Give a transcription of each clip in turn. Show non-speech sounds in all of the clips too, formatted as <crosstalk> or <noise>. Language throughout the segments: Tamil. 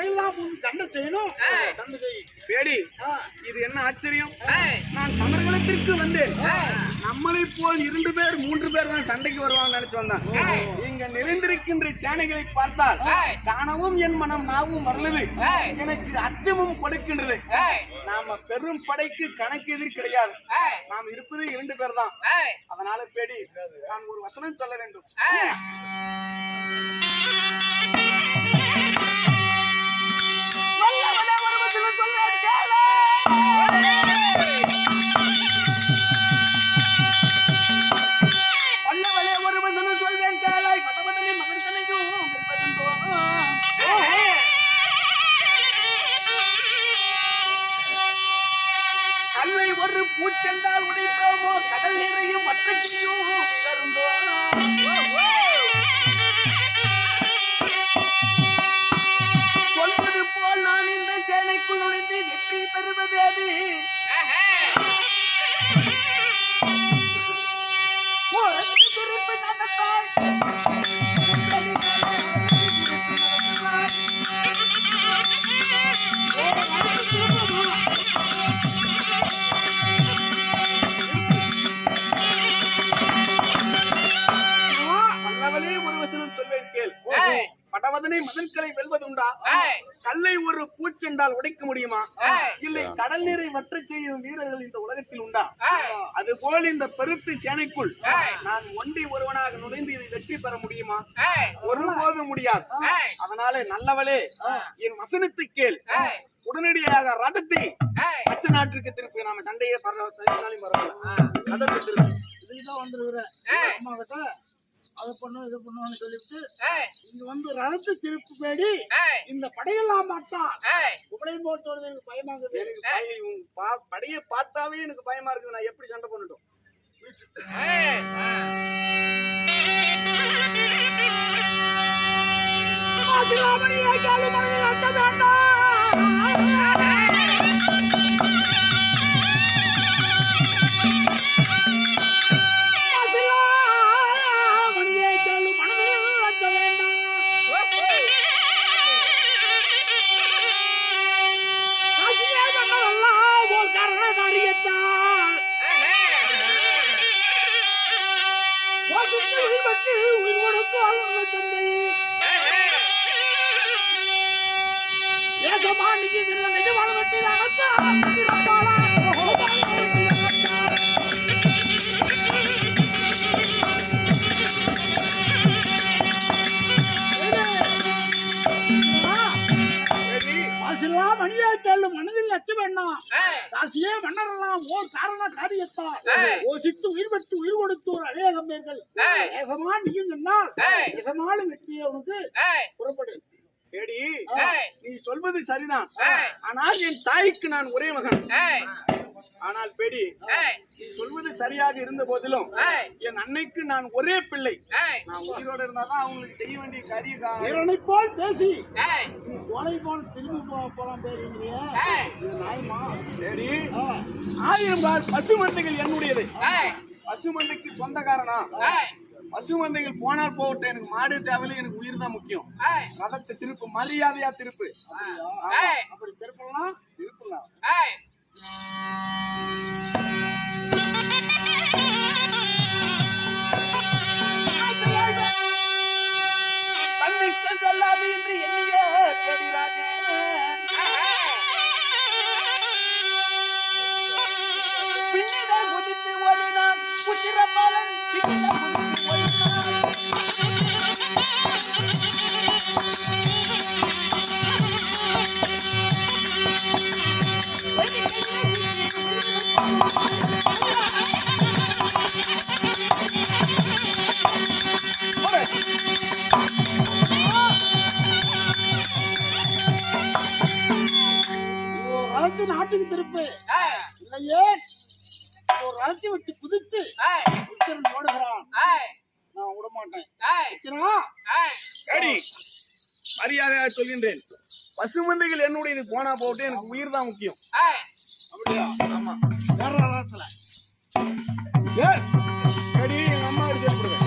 படையெல்லாம் வந்து சண்டை செய்யணும். சண்டை பேடி இது என்ன ஆச்சரியம்? நான் சமர்கலத்திற்கு வந்தேன். நம்மளை போல் இரண்டு பேர் மூன்று பேர் தான் சண்டைக்கு வருவாங்க நினைச்சு வந்தான். இங்க நிறைந்திருக்கின்ற சேனைகளை பார்த்தால் காணவும் என் மனம் நாவும் வரலது எனக்கு அச்சமும் கொடுக்கின்றது. நாம பெரும் படைக்கு கணக்கு எதிர் கிடையாது. நாம் இருப்பது இரண்டு பேர் தான் அதனால பேடி நான் ஒரு வசனம் சொல்ல வேண்டும். சொல்வேன் கேள். படவதனை மதன்களை வெல்வதுண்டா? கல்லை ஒரு பூச்செண்டால் உடைக்க முடியுமா? இல்லை கடல் நீரை வற்றச் செய்யும் வீரர்கள் இந்த உலகத்தில் உண்டா? அதுபோல் இந்த பெருத்து சேனைக்குள் நான் ஒன்றி ஒருவனாக நுழைந்து இதை வெற்றி பெற முடியுமா? ஒருபோதும் முடியாது. அதனால நல்லவளே என் வசனத்தை கேள். உடனடியாக ரதத்தை பச்சை நாட்டிற்கு திருப்பி நாம சண்டையே பரவாயில்ல. ரதத்தை திருப்பி. இதுக்கு தான் வந்துருக்குறேன் அம்மா அதை பண்ணும் இது பண்ணுவான்னு சொல்லிவிட்டு இங்க வந்து ரதத்தை திருப்பி பேடி இந்த படையெல்லாம் மாட்டான் உபடையும் போட்டு வருது எனக்கு பயமாகுது எனக்கு பய- உன் பா- படையை பார்த்தாவே எனக்கு பயமா இருக்குது. நான் எப்படி சண்டை பண்ணட்டும் மனதில் அர்த்தம் வேண்டாம். வேண்டாம் ராசியே மன்னரெல்லாம் ஓர் காரண காரியத்தால் ஓசித்து உயிர் பெற்று உயிர் கொடுத்தோர் அநேகம் பேர்கள் தேசமா நீயும் சொன்னால் தேசமாலும் வெற்றியை உனக்கு புறப்படு. ஏடி நீ சொல்வது சரிதான். ஆனால் என் தாய்க்கு நான் ஒரே மகன். ஆனால் பேடி நீ சொல்வது சரியாக இருந்த போதிலும் என் அன்னைக்கு நான் ஒரே பிள்ளை. நான் உயிரோட இருந்தாதான் அவங்களுக்கு செய்ய வேண்டிய காரிய கா- வீரனை போல் பேசி. கோலை போல் திரும்பி போ போலாம் பேருங்கிறிய இது நியாயமா பேடி ஆ, ஆயிரம் பார் பசுமந்தைகள் என்னுடையது. பசுமந்தைக்கு சொந்தக்காரனா? பசுமந்தைகள் போனால் போகட்டும். எனக்கு மாடு தேவையில்லை எனக்கு உயிர் தான் முக்கியம். ரதத்தை திருப்பு மரியாதையா திருப்பு. அப்படி திருப்பலாம் திருப்பலாம் திருப்பு இல்லையே ஒரு ரதத்தை விட்டு குதித்து உத்தரன் ஓடுகிறான் நான் விட மாட்டேன் மரியாதையா சொல்கின்றேன் பசுமந்தைகள் என்னுடையது போனா போட்டு எனக்கு உயிர் தான் முக்கியம் அப்படியா ஆமா வேற ஏய், அடி எங்க அம்மா கிட்ட சொல்லிவிடுவேன்.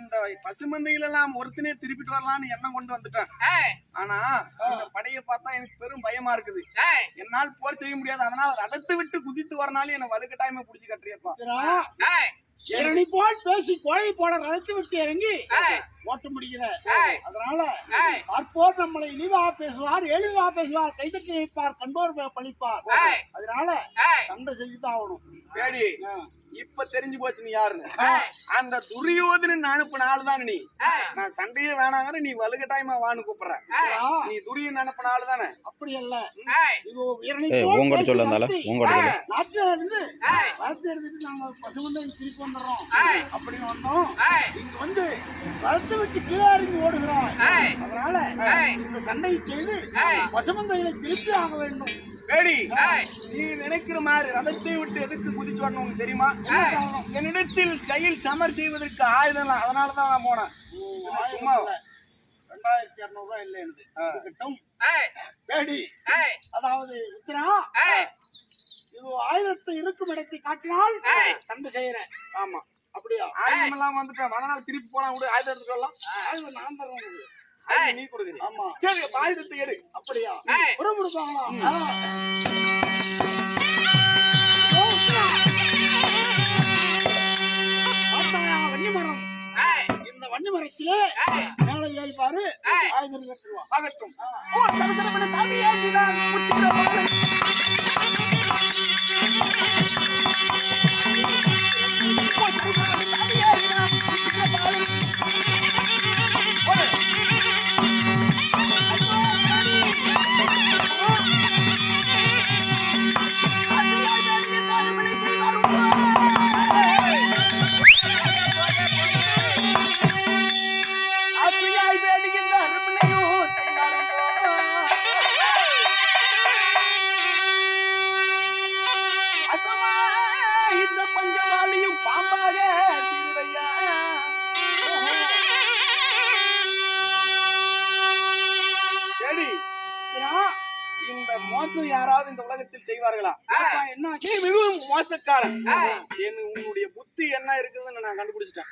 இந்த பசுமந்தையில எல்லாம் ஒருத்தனே திருப்பிட்டு வரலாம்னு எண்ணம் கொண்டு வந்துட்டேன். ஆனா இந்த படையை பார்த்தா எனக்கு பெரும் பயமா இருக்குது. என்னால் போர் செய்ய முடியாது. அதனால ரதத்தை விட்டு குதித்து வரனாலும் என்ன வலுக்கட்டாயமா புடிச்சு கட்டுறியப்பா. இரணி போல் பேசி கோழை போல ரதத்தை விட்டு இறங்கி ஓட்ட முடிகிற அதனால பார்ப்போர் நம்மளை இழிவாக பேசுவார் எளிவாக பேசுவார் கைதட்டி வைப்பார் கண்டோர் பழிப்பார். அதனால சண்டை செஞ்சுதான் ஆகணும். இப்ப தெரிஞ்சு போச்சு நீ யாருன்னு. அந்த துரியோதனன் அனுப்பின ஆள் தான் நீ நான் சண்டையே வேணாங்கிற நீ வலுக்கட்டாயமா வான்னு கூப்பிடுற. நீ துரியன் அனுப்பின ஆள் தானே அப்படி போல் உங்கள்கிட்ட சொல்ல இருந்தால நடத்தி, உங்கள்கிட்ட இருந்து ரதத்தை எடுத்துட்டு நாங்க பசுமந்தை திருப்பி வந்துடுறோம். அப்படி வந்தோம். இங்க வந்து ரதத்தை விட்டு கீழே இறங்கி ஓடுகிறோம். அதனால இந்த சண்டையை செய்து பசுமந்தைகளை திருப்பி ஆக வேண்டும். பேடி நீ நினைக்கிற மாதிரி ரதத்தை விட்டு எதுக்கு குதிச்சு வரணும் உனக்கு தெரியுமா? என்னிடத்தில் கையில் சமர் செய்வதற்கு ஆயுதம் அதனால தான் நான் போனேன். சும்மா? ரெண்டாயிரத்தி இருநூறு ரூபாய் இல்லை எனக்கு இருக்கட்டும் அதாவது உத்திரா? இது ஆயுதத்தை இருக்கும் இடத்தை காட்டினால் சண்டை செய்யறேன். ஆமா. அப்படியா? ஆயுதம் எல்லாம் வந்துட்டேன் அதனால திருப்பி போலாம் விடு ஆயுதம் எடுத்துட்டு வரலாம். ஆயுதம் நான் தரேன் நீ கொடுக்குறீங்க ஆமா. சரி ஆயுதத்தை எடு. அப்படியா? இந்த வன்னி மரத்திலே மேலே ஏறி பாரு. ஆயுதம் நீ மிகவும் மோசக்காரன். என் உன்னுடைய புத்தி என்ன இருக்குதுன்னு நான் கண்டுபிடிச்சிட்டேன்.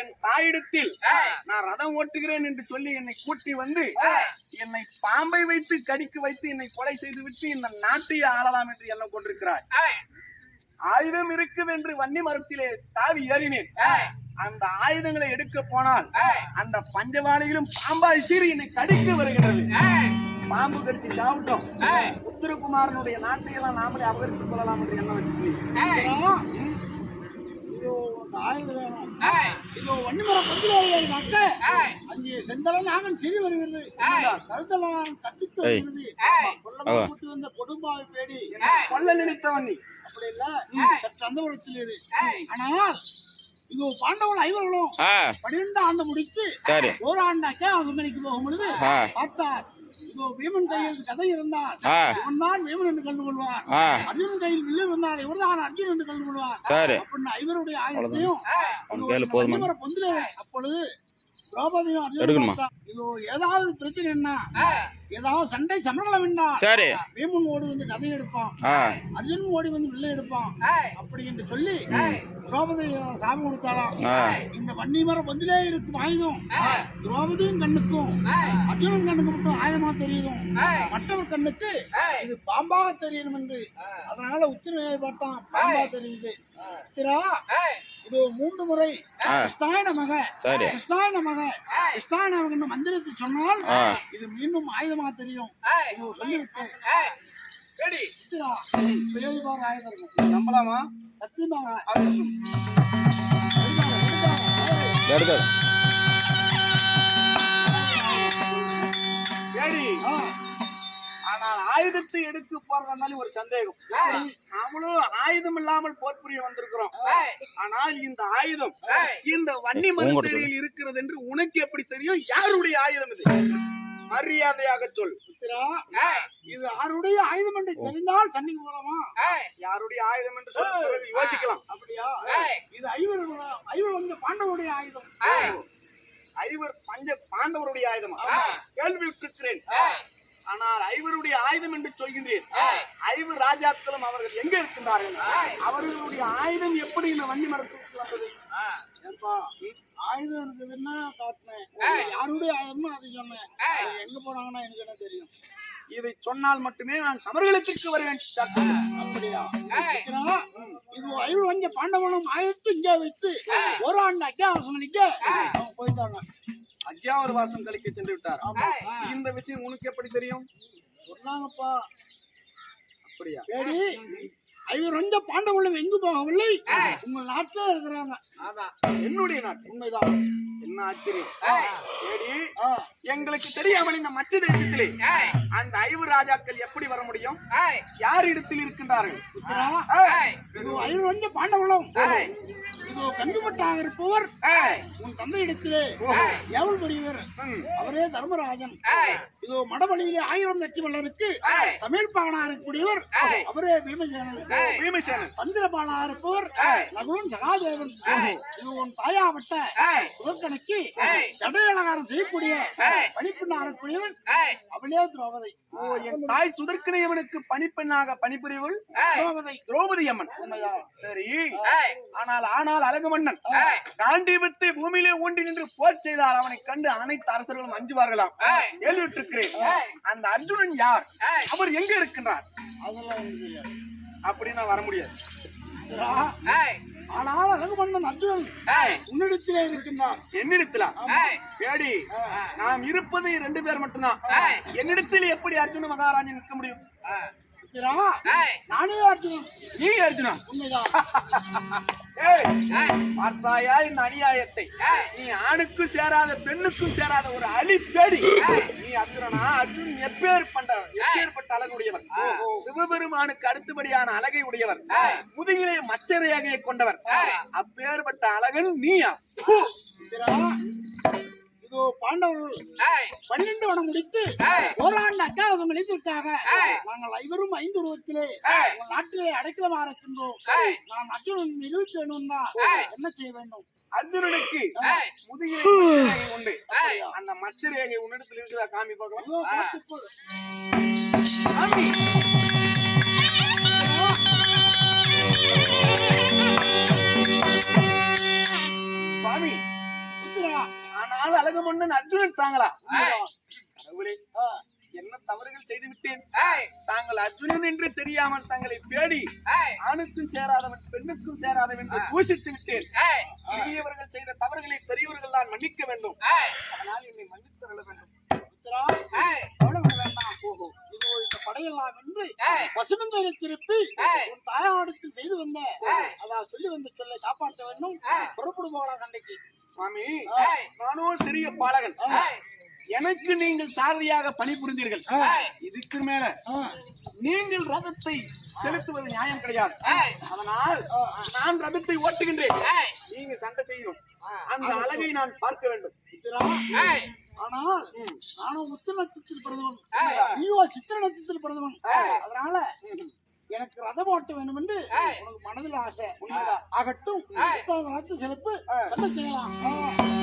என் தாயிடத்தில் நான் ரதம் ஓட்டுகிறேன் என்று சொல்லி என்னை கூட்டி வந்து என்னை பாம்பை வைத்து கடிக்கு வைத்து என்னை கொலை செய்து விட்டு இந்த நாட்டையே ஆளலாம் என்று எண்ணம் கொண்டிருக்கிறாய் ஆயுதம் இருக்குது என்று வன்னி மரத்திலே தாவி ஏறினேன். அந்த ஆயுதங்களை எடுக்க போனால் அந்த பஞ்சவாளிகளும் பாம்பாய் சீறி என்னை கடிக்க வருகிறது பாம்பு கடிச்சு சாப்பிட்டோம். உத்தரகுமாரனுடைய நாட்டையெல்லாம் நாமளே அபகரித்துக் கொள்ளலாம் என்று எண்ணம் வச்சுக்கிறேன் கொடும்பாவை பேடி கொல்ல நினைத்தவன் நீ. அப்படி இல்ல. சற்று அந்த இது ஆனால் இதோ பாண்டவன் ஐவர்களும் பன்னிரெண்டு ஆண்டு முடித்து ஓராண்டாக்க அகமணிக்கு போகும் பொழுது. பார்த்தார். பீமன் கையில் கதை இருந்தால் இவன் தான் பீமன் என்று கண்டு கொள்வார். அர்ஜுனன் கையில் வில்லு இருந்தால் இவர்தான் அர்ஜுன் என்று கண்டு கொள்வார். சரி. அப்படின்னு ஐவருடைய ஆயுதத்தையும் பொந்திலே அப்பொழுது திரௌபதியும் இதோ ஏதாவது பிரச்சனை என்ன? ஏதாவது சண்டை சமரலம் வேண்டாம் சரி. பீமன் ஓடி வந்து கதை எடுப்பான். ஆ. அர்ஜுனன் ஓடி வந்து வில்லை எடுப்பான். அப்படி என்று சொல்லி திரௌபதி சாபம் கொடுத்தாராம். இந்த வன்னி மரம் பொந்திலே இருக்கும் ஆயுதம். திரௌபதியும் கண்ணுக்கும் அர்ஜுனன் கண்ணுக்கு மட்டும் ஆயுதமா தெரியுதும். மற்றவர் கண்ணுக்கு இது பாம்பாக தெரியணும் என்று அதனால உத்திரவை பார்த்தான். பாம்பா தெரியுது. உத்திரா இது மூன்று முறை. கிருஷ்ணாய நமக சரி. நமக கிருஷ்ணாய நமக என்னும் மந்திரத்தை சொன்னால் இது மீண்டும் ஆயுதமா தெரியும். இது சொல்லிவிட்டு. சரி. பிரயோகிப்பார் ஆயுதம் நம்பலாமா சத்தியமாக எடுத்து சரி. ஆ, ஆனால் ஆயுதத்தை எடுக்க போறதுனால ஒரு சந்தேகம். நாமளும் ஆயுதம் இல்லாமல் போர் புரிய வந்திருக்கிறோம் ஆனால் இந்த ஆயுதம் இந்த வன்னி மரத்தடியில் இருக்கிறது என்று உனக்கு எப்படி தெரியும்? யாருடைய ஆயுதம் இது? மரியாதையாக சொல். இது யாருடைய ஆயுதம் என்று தெரிந்தால் சண்டைக்கு போலாமா? யாருடைய ஆயுதம் என்று சொல்ல யோசிக்கலாம். அப்படியா? இது ஐவர் ஐவர் வந்து பாண்டவருடைய ஆயுதம். ஐவர் பஞ்ச பாண்டவருடைய ஆயுதமா? கேள்வி விட்டுக்கிறேன் ஆனால் ஐவருடைய ஆயுதம் என்று சொல்கின்றேன். ஐவர் ராஜாக்களும் அவர்கள் எங்க இருக்கின்றார்கள்? அவர்களுடைய ஆயுதம் எப்படி இந்த வன்னி மரத்துக்கு வந்தது ஆயுதம் இருக்குதுன்னா காட்டினேன் யாருடைய ஆயுதம்னு அதை சொன்னேன். எங்க போனாங்கன்னா எனக்கு என்ன தெரியும்? இதை சொன்னால் மட்டுமே நான் சமர்களுக்கு வருவேன். அப்படியா? இது ஐவர் வஞ்ச பாண்டவனும் ஆயிரத்து இங்கே வைத்து ஒரு ஆண்டு அத்தியாவசம் நிக்க அவங்க போயிட்டாங்க. அத்தியாவர வாசம் கழிக்க சென்று விட்டார். இந்த விஷயம் உனக்கு எப்படி தெரியும்? சொன்னாங்கப்பா. அப்படியா? சரி ஐவர் வந்த பாண்டவர்களும் எங்கு போகவில்லை. உங்கள் நாட்டில் இருக்கிறாங்க. என்னுடைய நாட்டு. உண்மைதான். என்ன ஆச்சரியம் எங்களுக்கு தெரியாமல் இந்த மச்ச தேசத்திலே அந்த ஐவர் ராஜாக்கள் எப்படி வர முடியும்? யார் இடத்தில் இருக்கின்றார்கள்? ஐவர் வந்த பாண்டவர்களும் இது கண்டுபட்டாக இருப்பவர். உன் தந்தை இடத்திலே எவள் பெரியவர். அவரே தர்மராஜன். இதோ மடவழியிலே ஆயிரம் லட்ச வல்லருக்கு சமையல் பாகனா இருக்கக்கூடியவர் அவரே பீமசேனன். பீமசேனன். தந்திரபாலா இருப்பவர். நகுலன் சகாதேவன். இது உன் தாயாவட்ட சுதக்கணக்கு ஜடை அலங்காரம் செய்யக்கூடிய அவளே திரௌபதி. ஓ என் தாய் சுதர்க்கனையவனுக்கு பணிப்பெண்ணாக பணிபுரிவள் திரௌபதி திரௌபதி அம்மன் சரி. ஆனால் ஆனால் அழகு மன்னன் காண்டீபத்தை பூமியிலே ஊண்டி நின்று போர் செய்தால் அவனை கண்டு அனைத்து அரசர்களும் அஞ்சுவார்களாம். கேள்விட்டிருக்கிறேன் அந்த அர்ஜுனன் யார்? அவர் எங்க இருக்கின்றார்? அதெல்லாம் அப்படின்னா வர முடியாது. ஆனால் அழகுமன்னன் அர்ஜுனன் உன்னிடத்திலே இருக்கின்றான் என்னிடத்திலா? பேடி நாம் இருப்பது ரெண்டு பேர் மட்டும்தான். என்னிடத்தில் எப்படி அர்ஜுன மகாராஜன் நிற்க முடியும்? நானே அர்ஜுனன். நீ அர்ஜுனா? உண்மைதான். <laughs> பார்த்தாயா இந்த அநியாயத்தை? நீ ஆணுக்கும் சேராத பெண்ணுக்கும் சேராத ஒரு அலி பேடி நீ அர்ஜுனனா? அர்ஜுனன் எப்பேற்பட்ட எப்பேற்பட்ட அழகுடையவர்? சிவபெருமானுக்கு அடுத்தபடியான அழகை உடையவர். முதுகிலே மச்சரையாக கொண்டவர். அப்பேற்பட்ட அழகன் நீயா? இதோ பாண்டவர்கள் பன்னிரண்டு வனம் முடித்து ஓராண்டு அத்தியாவசம் அளித்திருக்காக நாங்கள் ஐவரும் ஐந்து உருவத்திலே உங்கள் நாட்டிலே அடைக்கலமா இருக்கின்றோம் நான் அர்ஜுனன் நிரூபிக்க வேண்டும்னா என்ன செய்ய வேண்டும்? அர்ஜுனனுக்கு முதுகிலே உண்டு. அந்த மச்சரேகை உன்னிடத்தில் இருக்கிறதா காமி பார்க்கலாம். சுவாமி சித்திரா, ஆனால் அழகு மன்னன் அர்ஜுனன் தாங்களா. கடவுளே. என்ன தவறுகள் செய்து விட்டேன்? தாங்கள் அர்ஜுனன் என்று தெரியாமல் தங்களை பேடி ஆணுக்கும் சேராதவன் பெண்ணுக்கும் சேராதவன் என்று பூசித்து விட்டேன். சிறியவர்கள் செய்த தவறுகளை பெரியவர்கள் தான் மன்னிக்க வேண்டும். அதனால் என்னை மன்னித்து விட வேண்டும். படையெல்லாம் வென்று பசுமந்தரை திருப்பி உன் தாயாடத்தில் செய்து வந்த அதான் சொல்லி வந்த சொல்லை காப்பாற்ற வேண்டும். புறப்படும் போகலாம் கண்டைக்கு சுவாமி. நானோ சிறிய பாலகன். எனக்கு நீங்கள் சாரதியாக பணிபுரிந்தீர்கள். இதுக்கு மேல நீங்கள் ரதத்தை செலுத்துவது நியாயம் கிடையாது. அதனால் நான் ரதத்தை ஓட்டுகின்றேன். நீங்க சண்டை செய்யணும். அந்த அழகை நான் பார்க்க வேண்டும். ஆனால் நானும் உத்த நட்சத்திரத்தில் பிறந்தவன் நீயோ சித்திர நட்சத்திரத்தில் பிறந்தவன் அதனால எனக்கு ரதம் ஓட்ட வேண்டும் என்று உனக்கு மனதில் ஆசை. ஆகட்டும் சிறப்பு என்ன செய்யலாம்.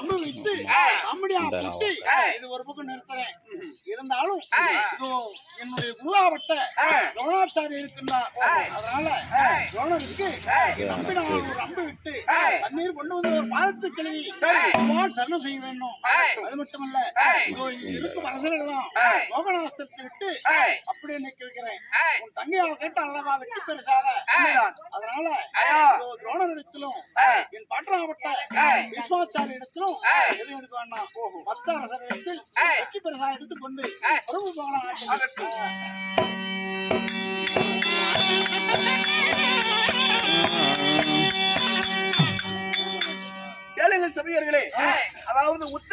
அம்ப வைத்து அம்மடியா போட்டு இது ஒரு பக்கம் நிறுத்துறேன். இருந்தாலும் இதோ என்னுடைய குருவாவட்ட துரோணாச்சாரி இருக்கின்றார் அதனால துரோணருக்கு நான் ஒரு அம்பு விட்டு தண்ணீர் கொண்டு வந்து ஒரு பாதத்து கழுவி சரணம் செய்ய வேண்டும். அது மட்டுமல்ல இதோ இங்க இருக்கும் அரசர்களெல்லாம் லோகநாஸ்திரத்தை விட்டு அப்படியே நிக்க வைக்கிறேன். உன் தங்கையாவை கேட்ட அல்லவா வெற்றி பெருசாக? அதனால இதோ துரோணரிடத்திலும் என் பாட்டனாவட்ட விஸ்வாச்சாரி இடத்திலும் எதுவும் எடுக்க வேண்டாம்? மத்த அரசரிடத்தில் வெற்றி பெருசா எடுத்துக்கொண்டு பிரபு போகலாம் கேளுங்கள் சபையர்களே. அதாவது உத்தர